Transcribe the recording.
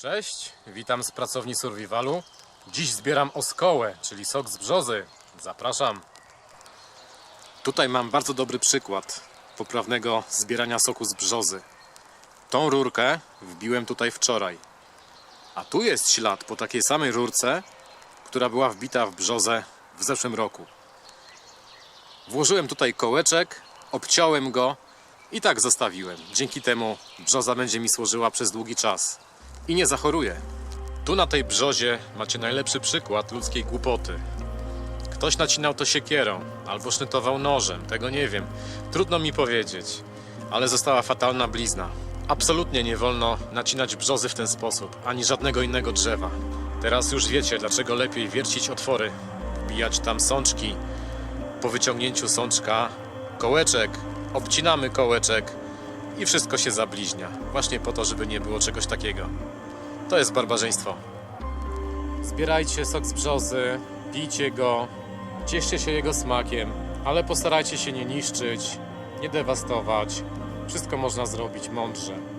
Cześć, witam z pracowni Survivalu. Dziś zbieram oskołę, czyli sok z brzozy. Zapraszam. Tutaj mam bardzo dobry przykład poprawnego zbierania soku z brzozy. Tą rurkę wbiłem tutaj wczoraj. A tu jest ślad po takiej samej rurce, która była wbita w brzozę w zeszłym roku. Włożyłem tutaj kołeczek, obciąłem go i tak zostawiłem. Dzięki temu brzoza będzie mi służyła przez długi czas i nie zachoruje. Tu na tej brzozie macie najlepszy przykład ludzkiej głupoty. Ktoś nacinał to siekierą albo sznytował nożem, tego nie wiem. Trudno mi powiedzieć, ale została fatalna blizna. Absolutnie nie wolno nacinać brzozy w ten sposób, ani żadnego innego drzewa. Teraz już wiecie, dlaczego lepiej wiercić otwory, wbijać tam sączki. Po wyciągnięciu sączka, kołeczek, obcinamy kołeczek i wszystko się zabliźnia. Właśnie po to, żeby nie było czegoś takiego. To jest barbarzyństwo. Zbierajcie sok z brzozy, pijcie go, cieszcie się jego smakiem, ale postarajcie się nie niszczyć, nie dewastować. Wszystko można zrobić mądrze.